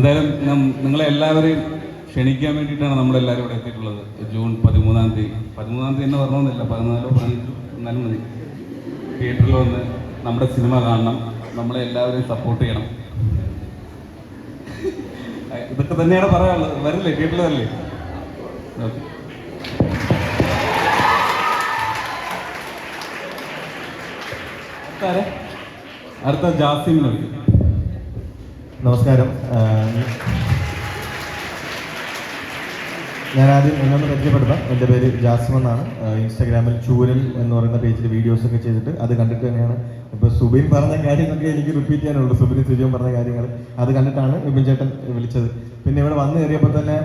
എന്തായാലും നിങ്ങളെ എല്ലാവരെയും ക്ഷണിക്കാൻ വേണ്ടിയിട്ടാണ് നമ്മളെല്ലാവരും ഇവിടെ എത്തിയിട്ടുള്ളത്. ജൂൺ പതിമൂന്നാം തീയതി. പതിമൂന്നാം തീയതി എന്ന് പറഞ്ഞൊന്നുമില്ല. പതിനാലോ പതിനഞ്ചോ എന്നാലും മതി. തിയേറ്ററിൽ വന്ന് നമ്മുടെ സിനിമ കാണണം. നമ്മളെ എല്ലാവരെയും സപ്പോർട്ട് ചെയ്യണം. ഇതൊക്കെ തന്നെയാണ് പറയാനുള്ളത്. വരില്ലേ? തിയേറ്ററിൽ വരില്ലേ? അടുത്ത ജാസിൻ നമസ്കാരം. ഞാൻ ആദ്യം എന്നൊന്ന് പരിചയപ്പെടുത്താം. എന്റെ പേര് ജാസിം എന്നാണ്. ഇൻസ്റ്റാഗ്രാമിൽ ചൂരൽ എന്ന് പറയുന്ന പേജിൽ വീഡിയോസ് ഒക്കെ ചെയ്തിട്ട് അത് കണ്ടിട്ട് തന്നെയാണ്. ഇപ്പോൾ സുബിൻ പറഞ്ഞ കാര്യങ്ങളൊക്കെ എനിക്ക് റിപ്പീറ്റ് ചെയ്യാനുള്ളൂ. സുബിൻ സുജിയും പറഞ്ഞ കാര്യങ്ങൾ അത് കണ്ടിട്ടാണ് വിപിൻ ചേട്ടൻ വിളിച്ചത്. പിന്നെ ഇവിടെ വന്ന് കയറിയപ്പോൾ തന്നെ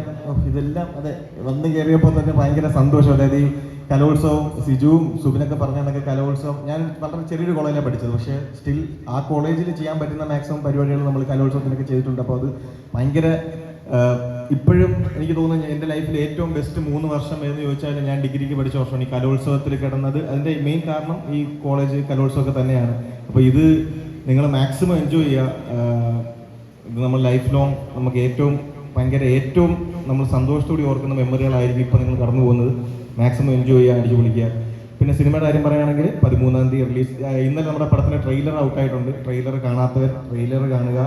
ഇതെല്ലാം അതെ വന്ന് കയറിയപ്പോൾ തന്നെ ഭയങ്കര സന്തോഷം. അതായത് ഈ കലോത്സവം സിജുവും സുബിനൊക്കെ പറഞ്ഞ കണക്ക് കലോത്സവം. ഞാൻ വളരെ ചെറിയൊരു കോളേജിലാണ് പഠിച്ചത്. പക്ഷേ സ്റ്റിൽ ആ കോളേജിൽ ചെയ്യാൻ പറ്റുന്ന മാക്സിമം പരിപാടികൾ നമ്മൾ കലോത്സവത്തിനൊക്കെ ചെയ്തിട്ടുണ്ട്. അപ്പോൾ അത് ഭയങ്കര ഇപ്പോഴും എനിക്ക് തോന്നുന്നു എന്റെ ലൈഫിൽ ഏറ്റവും ബെസ്റ്റ് മൂന്ന് വർഷം എന്ന് ചോദിച്ചാൽ ഞാൻ ഡിഗ്രിക്ക് പഠിച്ച വർഷമാണ് ഈ കലോത്സവത്തിൽ കിടന്നത്. അതിന്റെ മെയിൻ കാരണം ഈ കോളേജ് കലോത്സവമൊക്കെ തന്നെയാണ്. അപ്പോൾ ഇത് നിങ്ങൾ മാക്സിമം എൻജോയ് ചെയ്യുക. ഇത് നമ്മൾ ലൈഫ് ലോങ് നമുക്ക് ഏറ്റവും ഭയങ്കര ഏറ്റവും നമ്മൾ സന്തോഷത്തോടെ ഓർക്കുന്ന മെമ്മറികളായിരിക്കും ഇപ്പോൾ നിങ്ങൾ കടന്നു പോകുന്നത് മാക്സിമം എൻജോയ് ചെയ്യുക അടിച്ചു പൊളിക്കുക. പിന്നെ സിനിമയുടെ കാര്യം പറയുകയാണെങ്കിൽ പതിമൂന്നാം തീയതി റിലീസ് ഇന്നലെ നമ്മുടെ പടത്തിന് ട്രെയിലർ ഔട്ടായിട്ടുണ്ട് ട്രെയിലർ കാണാത്തവർ ട്രെയിലർ കാണുക.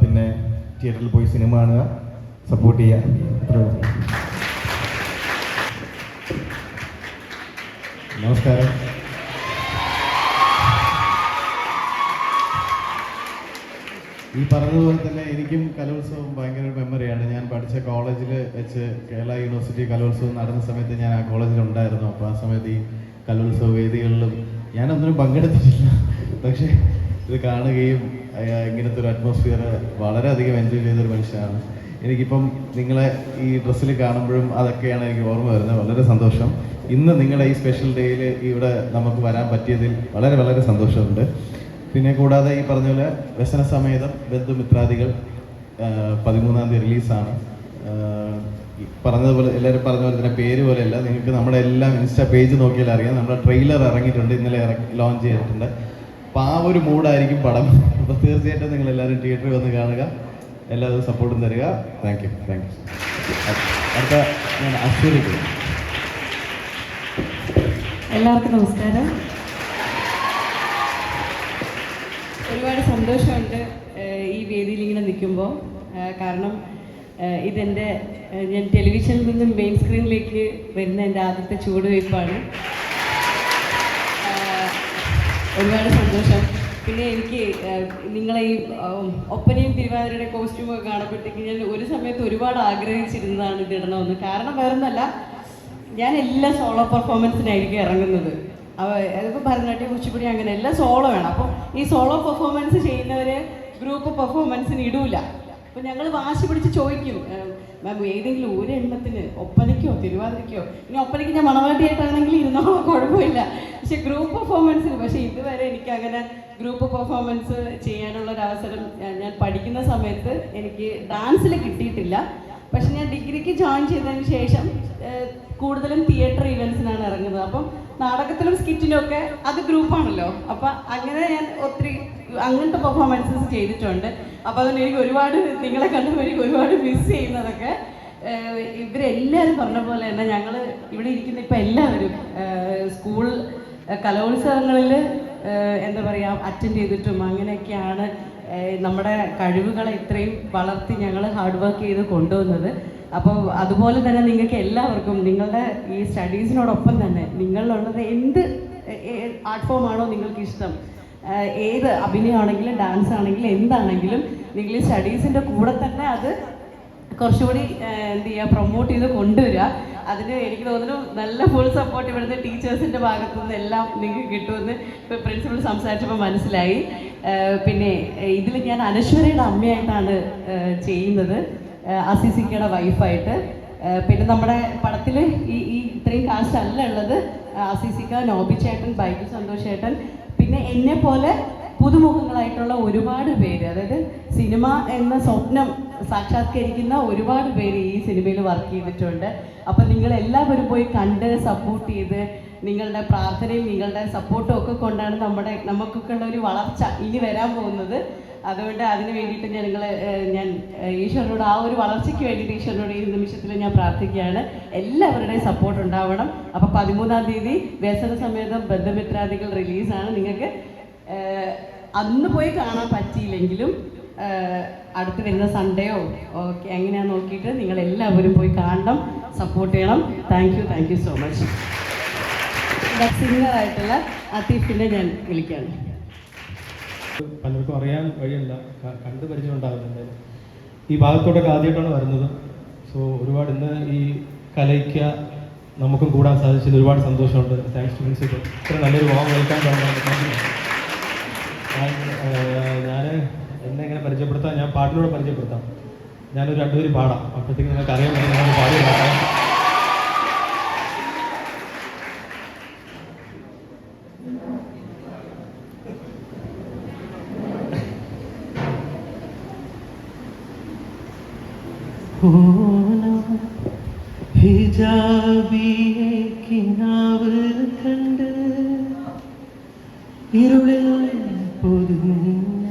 പിന്നെ തിയേറ്ററിൽ പോയി സിനിമ കാണുക. സപ്പോർട്ട് ചെയ്യുക. നമസ്കാരം. ഈ പറഞ്ഞതുപോലെ തന്നെ എനിക്കും കലോത്സവം ഭയങ്കര ഒരു മെമ്മറിയാണ് ഞാൻ പഠിച്ച കോളേജിൽ വെച്ച് കേരള യൂണിവേഴ്സിറ്റി കലോത്സവം നടന്ന സമയത്ത് ഞാൻ ആ കോളേജിലുണ്ടായിരുന്നു അപ്പോൾ ആ സമയത്ത് ഈ കലോത്സവ വേദികളിലും ഞാനൊന്നിനും പങ്കെടുത്തിട്ടില്ല. പക്ഷേ ഇത് കാണുകയും ഇങ്ങനത്തെ ഒരു അറ്റ്മോസ്ഫിയർ വളരെയധികം എൻജോയ് ചെയ്തൊരു മനുഷ്യനാണ്. എനിക്കിപ്പം നിങ്ങളെ ഈ ഡ്രസ്സിൽ കാണുമ്പോഴും അതൊക്കെയാണ് എനിക്ക് ഓർമ്മ വരുന്നത്. വളരെ സന്തോഷം. ഇന്ന് നിങ്ങളുടെ ഈ സ്പെഷ്യൽ ഡേയിൽ ഇവിടെ നമുക്ക് വരാൻ പറ്റിയതിൽ വളരെ വളരെ സന്തോഷമുണ്ട്. പിന്നെ കൂടാതെ ഈ പറഞ്ഞ പോലെ വ്യസന സമേതം ബന്ധുമിത്രാദികൾ പതിമൂന്നാം തീയതി റിലീസാണ്. പറഞ്ഞതുപോലെ എല്ലാവരും പറഞ്ഞ പോലെ തന്നെ പേര് പോലെയല്ല. നിങ്ങൾക്ക് നമ്മുടെ എല്ലാം ഇൻസ്റ്റാ പേജ് നോക്കിയാൽ അറിയാം. നമ്മുടെ ട്രെയിലർ ഇറങ്ങിയിട്ടുണ്ട് ഇന്നലെ ലോഞ്ച് ചെയ്തിട്ടുണ്ട്. അപ്പോൾ ആ ഒരു മൂഡായിരിക്കും പടം. അപ്പോൾ തീർച്ചയായിട്ടും നിങ്ങൾ എല്ലാവരും തിയേറ്ററിൽ വന്ന് കാണുക. എല്ലാവരും സപ്പോർട്ടും തരിക. താങ്ക് യു താങ്ക് യു അടുത്ത ഞാൻ അശ്വരിക്കുന്നു എല്ലാവർക്കും നമസ്കാരം. ഒരുപാട് സന്തോഷമുണ്ട് ഈ വേദിയിൽ ഇങ്ങനെ നിൽക്കുമ്പോൾ കാരണം ഇതെന്റെ ഞാൻ ടെലിവിഷനിൽ നിന്നും മെയിൻ സ്ക്രീനിലേക്ക് വരുന്ന എന്റെ ആദ്യത്തെ ചുവടുവയ്പ്പാണ്. ഒരുപാട് സന്തോഷം. പിന്നെ എനിക്ക് നിങ്ങളെ ഈ ഒപ്പനയും തിരുവാതിരയുടെ കോസ്റ്റ്യൂമൊക്കെ കാണുമ്പോഴത്തേക്ക് ഞാൻ ഒരു സമയത്ത് ഒരുപാട് ആഗ്രഹിച്ചിരുന്നതാണ് ഇത് ഇടണമെന്ന് കാരണം വേറൊന്നല്ല ഞാൻ എല്ലാ സോളോ പെർഫോമൻസിനായിരിക്കും ഇറങ്ങുന്നത്. അതിപ്പോൾ ഭരതനാട്യം കുച്ചിപ്പുടി അങ്ങനെ എല്ലാം സോളോ വേണം. അപ്പോൾ ഈ സോളോ പെർഫോമൻസ് ചെയ്യുന്നവർ ഗ്രൂപ്പ് പെർഫോമൻസിന് ഇടൂല. അപ്പോൾ ഞങ്ങൾ വാശി പിടിച്ച് ചോദിക്കും മാം ഏതെങ്കിലും ഒരു എണ്ണത്തിന് ഒപ്പനയ്ക്കോ തിരുവാതിരയ്ക്കോ? ഇനി ഒപ്പനയ്ക്ക് ഞാൻ മണവാട്ടിയായിട്ടാണെങ്കിൽ ഇരുന്നോളോ കുഴപ്പമില്ല. പക്ഷെ ഗ്രൂപ്പ് പെർഫോമൻസിന് പക്ഷേ ഇതുവരെ എനിക്ക് അങ്ങനെ ഗ്രൂപ്പ് പെർഫോമൻസ് ചെയ്യാനുള്ള ഒരു അവസരം ഞാൻ പഠിക്കുന്ന സമയത്ത് എനിക്ക് ഡാൻസിൽ കിട്ടിയിട്ടില്ല. പക്ഷെ ഞാൻ ഡിഗ്രിക്ക് ജോയിൻ ചെയ്തതിന് ശേഷം കൂടുതലും തിയേറ്റർ ഇവൻസിനാണ് ഇറങ്ങുന്നത്. അപ്പം നാടകത്തിലും സ്കിറ്റിലും ഒക്കെ അത് ഗ്രൂപ്പാണല്ലോ. അപ്പൊ അങ്ങനെ ഞാൻ ഒത്തിരി അങ്ങനത്തെ പെർഫോമൻസസ് ചെയ്തിട്ടുണ്ട്. അപ്പൊ അതുകൊണ്ട് എനിക്ക് ഒരുപാട് നിങ്ങളെ കണ്ടപ്പോൾ എനിക്ക് ഒരുപാട് മിസ് ചെയ്യുന്നതൊക്കെ ഇവരെല്ലാവരും പറഞ്ഞ പോലെ തന്നെ ഞങ്ങൾ ഇവിടെ ഇരിക്കുന്ന ഇപ്പം എല്ലാവരും സ്കൂൾ കലോത്സവങ്ങളിൽ എന്താ പറയുക അറ്റൻഡ് ചെയ്തിട്ടും അങ്ങനെയൊക്കെയാണ് നമ്മുടെ കഴിവുകളെ ഇത്രയും വളർത്തി ഞങ്ങൾ ഹാർഡ് വർക്ക് ചെയ്ത് കൊണ്ടുവന്നത്. അപ്പോൾ അതുപോലെ തന്നെ നിങ്ങൾക്ക് എല്ലാവർക്കും നിങ്ങളുടെ ഈ സ്റ്റഡീസിനോടൊപ്പം തന്നെ നിങ്ങളിലുള്ളത് എന്ത് ആർട്ട് ഫോം ആണോ നിങ്ങൾക്ക് ഇഷ്ടം ഏത് അഭിനയമാണെങ്കിലും ഡാൻസ് ആണെങ്കിലും എന്താണെങ്കിലും നിങ്ങൾ ഈ സ്റ്റഡീസിന്റെ കൂടെ തന്നെ അത് കുറച്ചുകൂടി എന്ത് ചെയ്യുക പ്രൊമോട്ട് ചെയ്ത് കൊണ്ടുവരിക. അതിന് എനിക്ക് തോന്നുന്നു നല്ല ഫുൾ സപ്പോർട്ട് ഇവിടുത്തെ ടീച്ചേഴ്സിന്റെ ഭാഗത്തു നിന്ന് എല്ലാം നിങ്ങൾക്ക് കിട്ടുമെന്ന് ഇപ്പോൾ പ്രിൻസിപ്പൾ സംസാരിച്ചപ്പോൾ മനസ്സിലായി. പിന്നെ ഇതിൽ ഞാൻ അനശ്വരയുടെ അമ്മയായിട്ടാണ് ചെയ്യുന്നത്. അസിസിക്കയുടെ വൈഫായിട്ട് പിന്നെ നമ്മുടെ പടത്തിൽ ഈ ഈ ഇത്രയും കാശ് അല്ല ഉള്ളത് അസിസിക്ക നോബി ചേട്ടൻ ബൈബിൾ സന്തോഷ് ചേട്ടൻ. പിന്നെ എന്നെ പോലെ പുതുമുഖങ്ങളായിട്ടുള്ള ഒരുപാട് പേര് അതായത് സിനിമ എന്ന സ്വപ്നം സാക്ഷാത്കരിക്കുന്ന ഒരുപാട് പേര് ഈ സിനിമയിൽ വർക്ക് ചെയ്തിട്ടുണ്ട്. അപ്പം നിങ്ങൾ എല്ലാവരും പോയി കണ്ട് സപ്പോർട്ട് ചെയ്ത് നിങ്ങളുടെ പ്രാർത്ഥനയും നിങ്ങളുടെ സപ്പോർട്ടും ഒക്കെ കൊണ്ടാണ് നമ്മുടെ നമുക്കൊക്കെ ഉള്ള ഒരു വളർച്ച ഇനി വരാൻ പോകുന്നത്. അതുകൊണ്ട് അതിന് വേണ്ടിയിട്ട് ഞങ്ങൾ ഞാൻ ഈശ്വരനോട് ആ ഒരു വളർച്ചയ്ക്ക് വേണ്ടിയിട്ട് ഈശ്വരനോട് ഈ നിമിഷത്തിൽ ഞാൻ പ്രാർത്ഥിക്കുകയാണ്. എല്ലാവരുടെയും സപ്പോർട്ട് ഉണ്ടാവണം. അപ്പോൾ പതിമൂന്നാം തീയതി വ്യസന സമേതം ബന്ധമിത്രാദികൾ റിലീസാണ് നിങ്ങൾക്ക് അന്ന് പോയി കാണാൻ പറ്റിയില്ലെങ്കിലും അടുത്ത് വരുന്ന സൺഡേയോ ഓക്കെ എങ്ങനെയാണെന്ന് നോക്കിയിട്ട് നിങ്ങൾ എല്ലാവരും പോയി കാണണം സപ്പോർട്ട് ചെയ്യണം. Thank you thank you so much സിംഗറായിട്ടുള്ള ഞാൻ പലർക്കും അറിയാൻ വഴിയല്ല. കണ്ട് പരിചയം ഉണ്ടാകുന്നുണ്ട് ഈ ഭാഗത്തോടൊക്കെ ആദ്യമായിട്ടാണ് വരുന്നത്. സോ ഒരുപാട് ഇന്ന് ഈ കലയ്ക്ക് നമുക്കും കൂടാൻ സാധിച്ചത് ഒരുപാട് സന്തോഷമുണ്ട്. താങ്ക്സ് ടു പ്രിൻസിപ്പൽ ഇത്ര നല്ലൊരു വാം വെൽക്കാൻ ഞാൻ എന്നെ ഇങ്ങനെ പരിചയപ്പെടുത്താം ഞാൻ പാട്ടിലൂടെ പരിചയപ്പെടുത്താം. ഞാനൊരു രണ്ടുപേരും പാടാം. അപ്പോഴത്തേക്ക് നിങ്ങൾക്ക് അറിയാൻ പറ്റും. ഞാൻ പാടി ഹിജാബിയെ കിനാവ് കണ്ട് ഇരുളിൽ പൊതിഞ്ഞ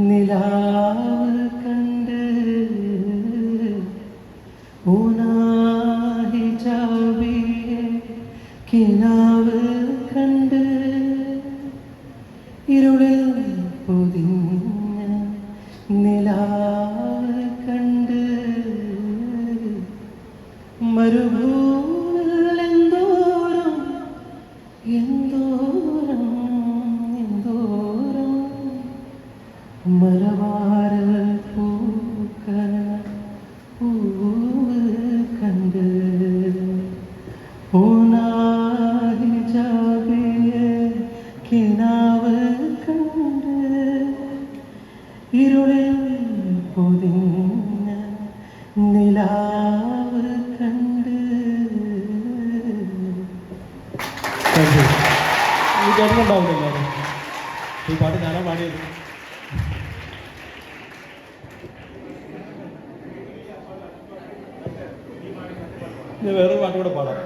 നിലാവ് കണ്ട് ഓനാ മരുഭൂമിൽ എന്തോരം എന്തോരം എന്തോരം. മലബാര പൂക്കള പൂവ് കണ്ട് ഓനാഹി ജാബിയെ കിനാവ് കണ്ട് ഇരുളിൽ പൊതിഞ്ഞ നിലാവ് കേട്ടിട്ടുണ്ടാവില്ല ഈ പാട്ട് ഞാനാ പാടിയത്. ഞാൻ വേറൊരു പാട്ടുകൂടെ പാടാം.